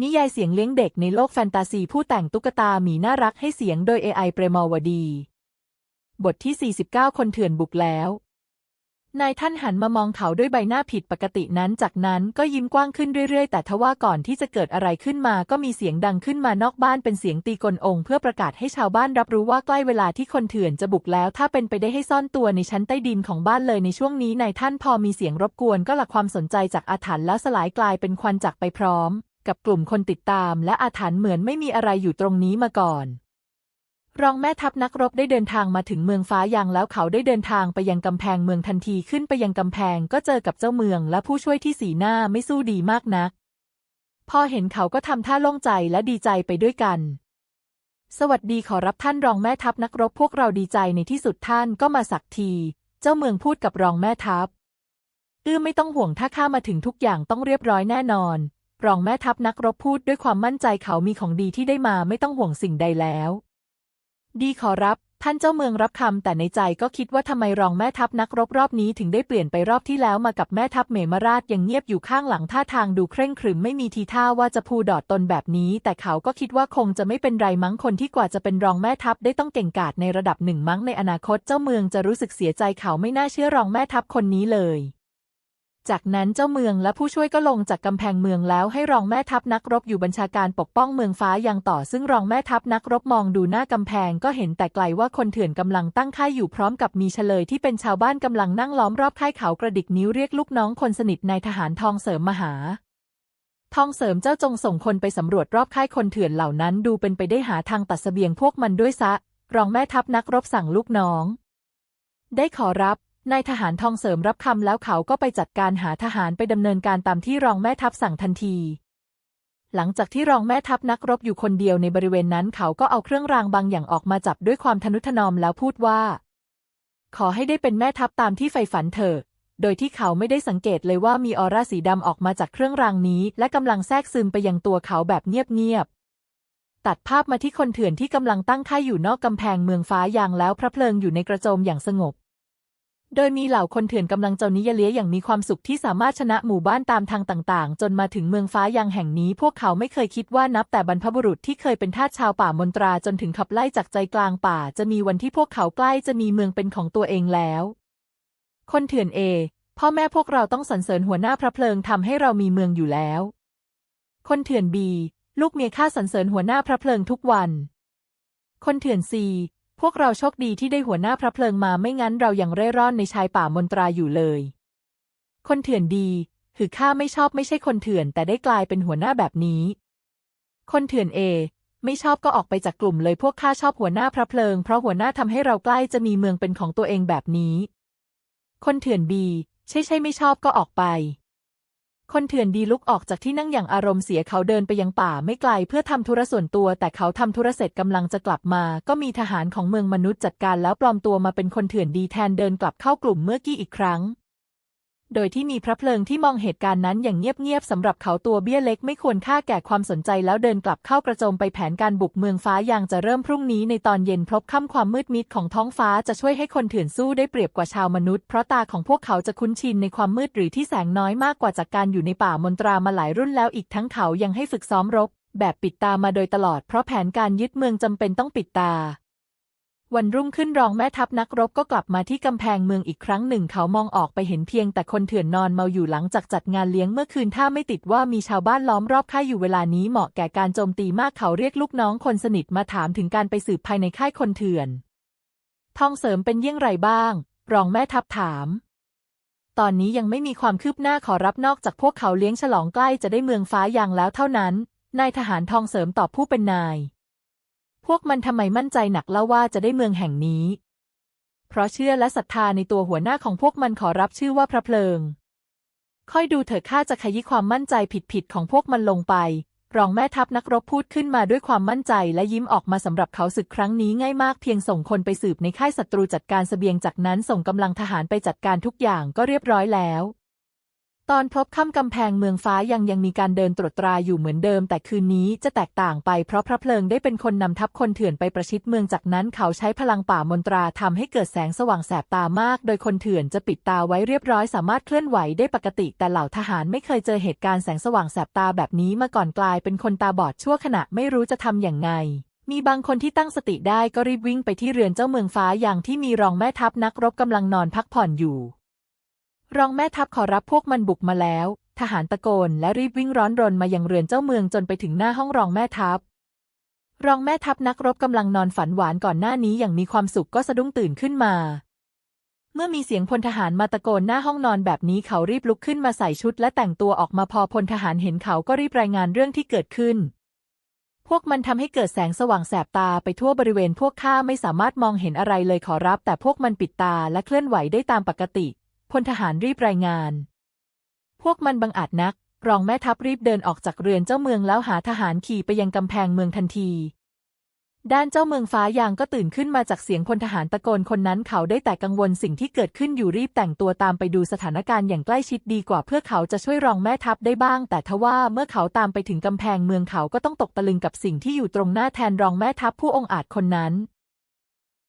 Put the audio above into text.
นิยายเสียงเลี้ยงเด็กในโลกแฟนตาซีผู้แต่งตุ๊กตาหมีน่ารักให้เสียงโดย AI เปรมาวดี บทที่ 49 คนเถื่อนบุกแล้ว นายท่านหันมามองเขาด้วยใบหน้าผิดปกตินั้น จากนั้นก็ยิ้มกว้างขึ้นเรื่อยๆ แต่ทว่าก่อนที่จะเกิดอะไรขึ้นมาก็มีเสียงดังขึ้นมานอกบ้านเป็นเสียงตีกลองค์เพื่อประกาศให้ชาวบ้านรับรู้ว่าใกล้เวลาที่คนเถื่อนจะบุกแล้ว ถ้าเป็นไปได้ให้ซ่อนตัวในชั้นใต้ดินของบ้านเลยในช่วงนี้นายท่านพอมีเสียงรบกวนก็หลักความสนใจจากอาถรรพ์แล้วสลายกลายเป็นควันจากไปพร้อม กับกลุ่มคนติดตามและอาถรรพ์เหมือนไม่มีอะไรอยู่ตรงนี้มาก่อน รองแม่ทัพนักรบได้เดินทางมาถึงเมืองฟ้ายังแล้วเขาได้เดินทางไปยังกำแพงเมืองทันทีขึ้นไปยังกำแพงก็เจอกับเจ้าเมืองและผู้ช่วยที่สีหน้าไม่สู้ดีมากนัก พอเห็นเขาก็ทำท่าโล่งใจและดีใจไปด้วยกันสวัสดีขอรับท่านรองแม่ทัพนักรบพวกเราดีใจในที่สุดท่านก็มาสักที เจ้าเมืองพูดกับรองแม่ทัพ อื้อไม่ต้องห่วงถ้าข้ามาถึงทุกอย่างต้องเรียบร้อยแน่นอน รองแม่ทัพนักรบพูดด้วยความมั่นใจเขามีของดีที่ได้มาไม่ต้องห่วงสิ่งใดแล้ว ดีขอรับ ท่านเจ้าเมืองรับคำแต่ในใจก็คิดว่าทำไมรองแม่ทัพนักรบรอบนี้ถึงได้เปลี่ยนไปรอบที่แล้วมากับแม่ทัพเมมราชยังเงียบอยู่ข้างหลังท่าทางดูเคร่งขรึมไม่มีทีท่าว่าจะพูดอดตนแบบนี้ แต่เขาก็คิดว่าคงจะไม่เป็นไรมั้งคนที่กว่าจะเป็นรองแม่ทัพได้ต้องเก่งกาจในระดับหนึ่งมั้งในอนาคตเจ้าเมืองจะรู้สึกเสียใจเขาไม่น่าเชื่อรองแม่ทัพคนนี้เลย จากนั้นเจ้าเมืองและผู้ช่วยก็ลงจากกำแพงเมืองแล้วให้รองแม่ทัพนักรบอยู่บัญชาการปกป้องเมืองฟ้ายังต่อ ซึ่งรองแม่ทัพนักรบมองดูหน้ากำแพงก็เห็นแต่ไกลว่าคนเถื่อนกำลังตั้งค่ายอยู่พร้อมกับมีเฉลยที่เป็นชาวบ้านกำลังนั่งล้อมรอบค่ายเขากระดิกนิ้วเรียกลูกน้องคนสนิทนายทหารทองเสริมมาหา ทองเสริมเจ้าจงส่งคนไปสำรวจรอบค่ายคนเถื่อนเหล่านั้น ดูเป็นไปได้หาทางตัดเสบียงพวกมันด้วยซะ รองแม่ทัพนักรบสั่งลูกน้อง ได้ขอรับ นายทหารทองเสริมรับคำแล้วเขาก็ไปจัดการหาทหารไปดำเนินการตามที่รองแม่ทัพสั่งทันที หลังจากที่รองแม่ทัพนักรบอยู่คนเดียวในบริเวณนั้นเขาก็เอาเครื่องรางบางอย่างออกมาจับด้วยความทนุถนอมแล้วพูดว่า ขอให้ได้เป็นแม่ทัพตามที่ใฝ่ฝันเถอะโดยที่เขาไม่ได้สังเกตเลยว่ามีออร่าสีดำออกมาจากเครื่องรางนี้ และกำลังแทรกซึมไปยังตัวเขาแบบเงียบๆ ตัดภาพมาที่คนเถื่อนที่กำลังตั้งค่ายอยู่นอกกำแพงเมืองฟ้ายางแล้วพระเพลิงอยู่ในกระโจมอย่างสงบ โดยมีเหล่าคนเถื่อนกำลังเจ้านิยเลียอย่างมีความสุขที่สามารถชนะหมู่บ้านตามทางต่าง ๆ จนมาถึงเมืองฟ้ายางแห่งนี้ พวกเขาไม่เคยคิดว่านับแต่บรรพบุรุษที่เคยเป็นทาสชาวป่ามนตราจนถึงขับไล่จากใจกลางป่า จะมีวันที่พวกเขาใกล้จะมีเมืองเป็นของตัวเองแล้ว คนเถื่อนเอ พ่อแม่พวกเราต้องสรรเสริญหัวหน้าพระเพลิงทำให้เรามีเมืองอยู่แล้ว คนเถื่อนบีลูกเมียข้าสรรเสริญหัวหน้าพระเพลิงทุกวัน คนเถื่อนซี พวกเราโชคดีที่ได้หัวหน้าพระเพลิงมาไม่งั้นเรายังเร่ร่อนในชายป่ามนตราอยู่เลย คนเถื่อนดีคือข้าไม่ชอบไม่ใช่คนเถื่อน แต่ได้กลายเป็นหัวหน้าแบบนี้ คนเถื่อนเอ ไม่ชอบก็ออกไปจากกลุ่มเลยพวกข้าชอบหัวหน้าพระเพลิง เพราะหัวหน้าทำให้เราใกล้จะมีเมืองเป็นของตัวเองแบบนี้ คนเถื่อนบีใช่ใช่ไม่ชอบก็ออกไป คนเถื่อนดีลุกออกจากที่นั่งอย่างอารมณ์เสียเขาเดินไปยังป่าไม่ไกลเพื่อทำธุระส่วนตัว แต่เขาทำธุระเสร็จกำลังจะกลับมา ก็มีทหารของเมืองมนุษย์จัดการแล้วปลอมตัวมาเป็นคนเถื่อนดีแทนเดินกลับเข้ากลุ่มเมื่อกี้อีกครั้ง โดยที่มีพระเพลิงที่มองเหตุการณ์นั้นอย่างเงียบๆสำหรับเขาตัวเบี้ยเล็กไม่ควรค่าแก่ความสนใจแล้วเดินกลับเข้ากระโจมไปแผนการบุกเมืองฟ้ายางจะเริ่มพรุ่งนี้ในตอนเย็นพบค่ำความมืดมิดของท้องฟ้าจะช่วยให้คนเถื่อนสู้ได้เปรียบกว่าชาวมนุษย์เพราะตาของพวกเขาจะคุ้นชินในความมืดหรือที่แสงน้อยมากกว่าจากการอยู่ในป่ามนตรามาหลายรุ่นแล้วอีกทั้งเขายังให้ฝึกซ้อมรบ แบบปิดตามาโดยตลอดเพราะแผนการยึดเมืองจำเป็นต้องปิดตา วันรุ่งขึ้นรองแม่ทัพนักรบก็กลับมาที่กำแพงเมืองอีกครั้งหนึ่ง เขามองออกไปเห็นเพียงแต่คนเถื่อนนอนเมาอยู่หลังจากจัดงานเลี้ยงเมื่อคืนถ้าไม่ติดว่ามีชาวบ้านล้อมรอบค่ายอยู่เวลานี้เหมาะแก่การโจมตีมากเขาเรียกลูกน้องคนสนิทมาถามถึงการไปสืบภายในค่ายคนเถื่อน ทองเสริมเป็นเยี่ยงไรบ้าง รองแม่ทัพถาม ตอนนี้ยังไม่มีความคืบหน้าขอรับนอกจากพวกเขาเลี้ยงฉลองใกล้จะได้เมืองฟ้ายางแล้วเท่านั้นนายทหารทองเสริมตอบผู้เป็นนาย พวกมันทำไมมั่นใจหนักเล่าว่าจะได้เมืองแห่งนี้ เพราะเชื่อและศรัทธาในตัวหัวหน้าของพวกมันขอรับชื่อว่าพระเพลิง ค่อยดูเถอะข้าจะขยี้ความมั่นใจผิดๆของพวกมันลงไป รองแม่ทัพนักรบพูดขึ้นมาด้วยความมั่นใจและยิ้มออกมาสำหรับเขาศึกครั้งนี้ง่ายมากเพียงส่งคนไปสืบในค่ายศัตรูจัดการเสบียงจากนั้นส่งกำลังทหารไปจัดการทุกอย่างก็เรียบร้อยแล้ว ตอนพบค่ำกำแพงเมืองฟ้ายังยังมีการเดินตรวจตราอยู่เหมือนเดิม แต่คืนนี้จะแตกต่างไปเพราะพระเพลิงได้เป็นคนนำทัพคนเถื่อนไปประชิดเมืองจากนั้นเขาใช้พลังป่ามนตราทำให้เกิดแสงสว่างแสบตามาก โดยคนเถื่อนจะปิดตาไว้เรียบร้อยสามารถเคลื่อนไหวได้ปกติ แต่เหล่าทหารไม่เคยเจอเหตุการณ์แสงสว่างแสบตาแบบนี้มาก่อนกลายเป็นคนตาบอดชั่วขณะไม่รู้จะทำอย่างไงมีบางคนที่ตั้งสติได้ก็รีบวิ่งไปที่เรือนเจ้าเมืองฟ้าอย่างที่มีรองแม่ทัพนักรบกำลังนอนพักผ่อนอยู่ รองแม่ทัพขอรับพวกมันบุกมาแล้ว ทหารตะโกนและรีบวิ่งร้อนรนมายังเรือนเจ้าเมืองจนไปถึงหน้าห้องรองแม่ทัพ รองแม่ทัพนักรบกำลังนอนฝันหวานก่อนหน้านี้อย่างมีความสุขก็สะดุ้งตื่นขึ้นมา เมื่อมีเสียงพลทหารมาตะโกนหน้าห้องนอนแบบนี้เขารีบลุกขึ้นมาใส่ชุดและแต่งตัวออกมาพอพลทหารเห็นเขาก็รีบรายงานเรื่องที่เกิดขึ้นพวกมันทำให้เกิดแสงสว่างแสบตาไปทั่วบริเวณพวกข้าไม่สามารถมองเห็นอะไรเลยขอรับ แต่พวกมันปิดตาและเคลื่อนไหวได้ตามปกติ พลทหารรีบรายงาน พวกมันบังอาจนัก รองแม่ทัพรีบเดินออกจากเรือนเจ้าเมืองแล้วหาทหารขี่ไปยังกำแพงเมืองทันที ด้านเจ้าเมืองฟ้ายางก็ตื่นขึ้นมาจากเสียงพลทหารตะโกนคนนั้นเขาได้แต่กังวลสิ่งที่เกิดขึ้นอยู่รีบแต่งตัวตามไปดูสถานการณ์อย่างใกล้ชิดดีกว่าเพื่อเขาจะช่วยรองแม่ทัพได้บ้าง แต่ทว่าเมื่อเขาตามไปถึงกำแพงเมืองเขาก็ต้องตกตะลึงกับสิ่งที่อยู่ตรงหน้าแทนรองแม่ทัพผู้องอาจคนนั้น